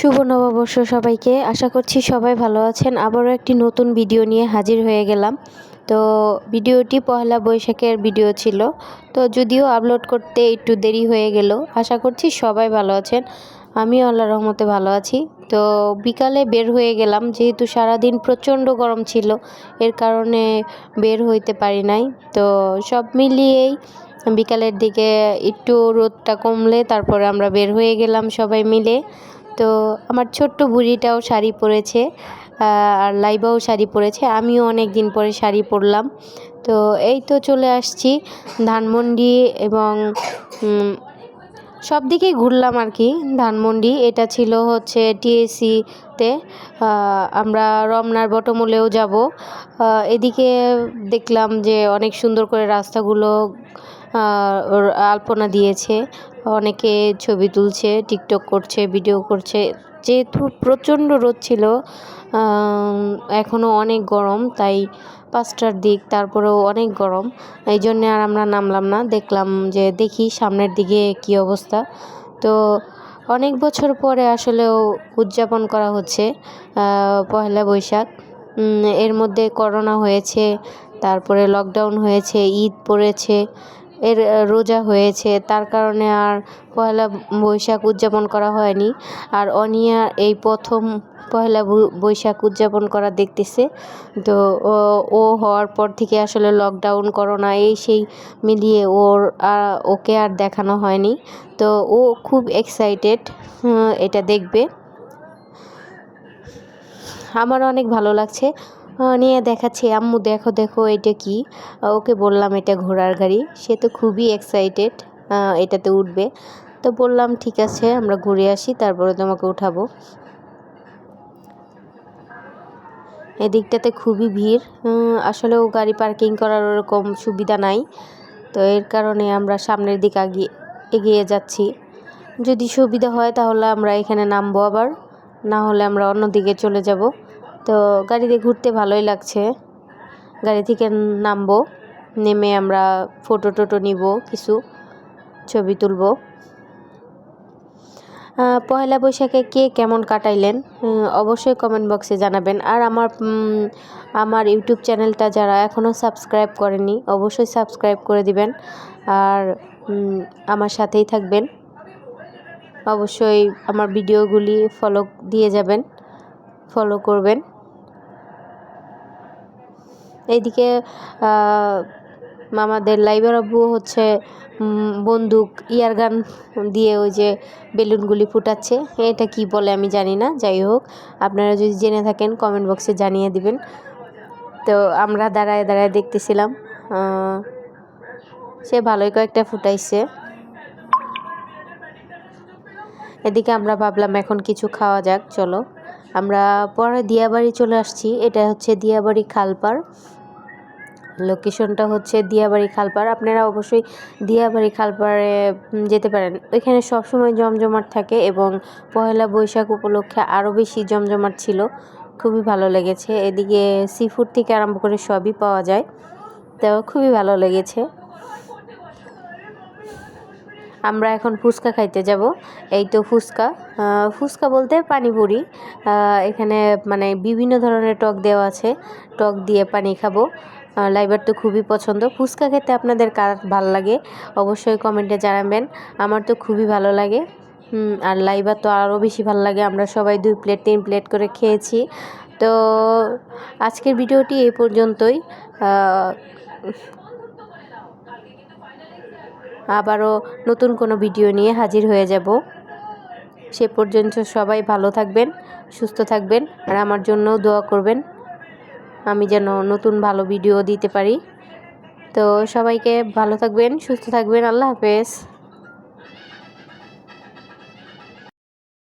শুভ নববর্ষ সবাইকে। আশা করছি সবাই ভালো আছেন। আবারও একটি নতুন ভিডিও নিয়ে হাজির হয়ে গেলাম। তো ভিডিওটি পহেলা বৈশাখের ভিডিও ছিল। তো যদিও আপলোড করতে একটু দেরি হয়ে গেল, আশা করছি সবাই ভালো আছেন। আমিও আল্লাহ রহমতে ভালো আছি। তো বিকালে বের হয়ে গেলাম, যেহেতু সারাদিন প্রচণ্ড গরম ছিল, এর কারণে বের হইতে পারি নাই। তো সব মিলিয়েই বিকালের দিকে একটু রোদটা কমলে তারপরে আমরা বের হয়ে গেলাম সবাই মিলে। তো আমার ছোট্ট বুড়িটাও শাড়ি পরেছে আর লাইবাও শাড়ি পরেছে। আমিও অনেক দিন পরে শাড়ি পরলাম। তো এই তো চলে আসছি ধানমন্ডি এবং সব দিকেই ঘুরলাম আর কি ধানমন্ডি। এটা ছিল হচ্ছে টিএসিতে আমরা রমনার বটমূলেও যাব। এদিকে দেখলাম যে অনেক সুন্দর করে রাস্তাগুলো আলপনা দিয়েছে। অনেকে ছবি তুলছে, টিকটক করছে, ভিডিও করছে। যেহেতু প্রচণ্ড রোদ ছিল এখনও অনেক গরম, তাই পাঁচটার দিক, তারপরেও অনেক গরম। এই জন্যে আর আমরা নামলাম না। দেখলাম যে, দেখি সামনের দিকে কি অবস্থা। তো অনেক বছর পরে আসলেও উদযাপন করা হচ্ছে পয়লা বৈশাখ। এর মধ্যে করোনা হয়েছে, তারপরে লকডাউন হয়েছে, ঈদ পড়েছে এর রোজা হয়েছে। তার কারণে আর পয়লা বৈশাখ উদযাপন করা হয়নি। আর অনিয়া এই প্রথম পয়লা বৈশাখ উদযাপন করা দেখতেছে। তো, ও হওয়ার পর থেকে আসলে লকডাউন করোনা এই সেই মিলিয়ে ওর ওকে আর দেখানো হয়নি। তো ও খুব এক্সাইটেড এটা দেখবে। আমার অনেক ভালো লাগছে। নিয়ে দেখাচ্ছি। আম্মু, দেখো দেখো, এটা কি? ওকে বললাম এটা ঘোড়ার গাড়ি। সে তো খুবই এক্সাইটেড এটাতে উঠবে। তো বললাম, ঠিক আছে, আমরা ঘুরে আসি, তারপরে তোমাকে উঠাবো। এদিকটাতে খুবই ভিড়। আসলেও গাড়ি পার্কিং করার ওরকম সুবিধা নাই। তো এর কারণে আমরা সামনের দিকে আগিয়ে এগিয়ে যাচ্ছি। যদি সুবিধা হয়, তাহলে আমরা এখানে নামবো আবার। না হলে আমরা অন্য দিকে চলে যাব। তো গাড়িতে ঘুরতে ভালোই লাগছে। গাড়ি থেকে নামবো, নেমে আমরা ফটো টোটো নিব, কিছু ছবি তুলব। পয়লা বৈশাখে কে কেমন কাটাইলেন অবশ্যই কমেন্ট বক্সে জানাবেন। আর আমার আমার ইউটিউব চ্যানেলটা যারা এখনও সাবস্ক্রাইব করেনি, অবশ্যই সাবস্ক্রাইব করে দিবেন। আর আমার সাথেই থাকবেন। অবশ্যই আমার ভিডিওগুলি ফলো দিয়ে যাবেন। ফলো করবেন। এইদিকে মামাদের লাইবার আব্বু হচ্ছে বন্দুক ইয়ার গান দিয়ে ওই যে বেলুনগুলি ফুটাচ্ছে। এটা কি বলে আমি জানি না, যাই হোক, আপনারা যদি জেনে থাকেন কমেন্ট বক্সে জানিয়ে দিবেন। তো আমরা দাঁড়ায় দাঁড়ায় দেখতেছিলাম সে ভালোই কয়েকটা ফুটাইছে। এদিকে আমরা ভাবলাম এখন কিছু খাওয়া যাক, চলো। আমরা পরে দিয়াবাড়ি চলে আসছি। এটা হচ্ছে দিয়াবাড়ি খালপার লোকেশনটা হচ্ছে দিয়াবাড়ি খালপার আপনারা অবশ্যই দিয়াবাড়ি খালপাড়ে যেতে পারেন। ওইখানে সবসময় জমজমাট থাকে এবং পয়লা বৈশাখ উপলক্ষে আরও বেশি জমজমাট ছিল। খুবই ভালো লেগেছে। এদিকে সি ফুড থেকে আরম্ভ করে সবই পাওয়া যায়। তো খুবই ভালো লেগেছে। আমরা এখন ফুচকা খাইতে যাব। এই তো ফুচকা। ফুচকা বলতে পানিপুরি। এখানে মানে বিভিন্ন ধরনের টক দেওয়া আছে। টক দিয়ে পানি খাব। লাইবার তো খুবই পছন্দ। ফুচকা খেতে আপনাদের কার ভালো লাগে? অবশ্যই কমেন্টে জানাবেন। আমার তো খুবই ভালো লাগে। আর লাইবার তো আরও বেশি ভালো লাগে। আমরা সবাই দুই প্লেট, তিন প্লেট করে খেয়েছি। তো আজকের ভিডিওটি এই পর্যন্তই। আবারও নতুন কোনো ভিডিও নিয়ে হাজির হয়ে যাব। সে পর্যন্ত সবাই ভালো থাকবেন, সুস্থ থাকবেন, আর আমার জন্যও দোয়া করবেন। আমি যেন নতুন ভালো ভিডিও দিতে পারি। তো সবাইকে ভালো থাকবেন, সুস্থ থাকবেন। আল্লাহ হাফেজ।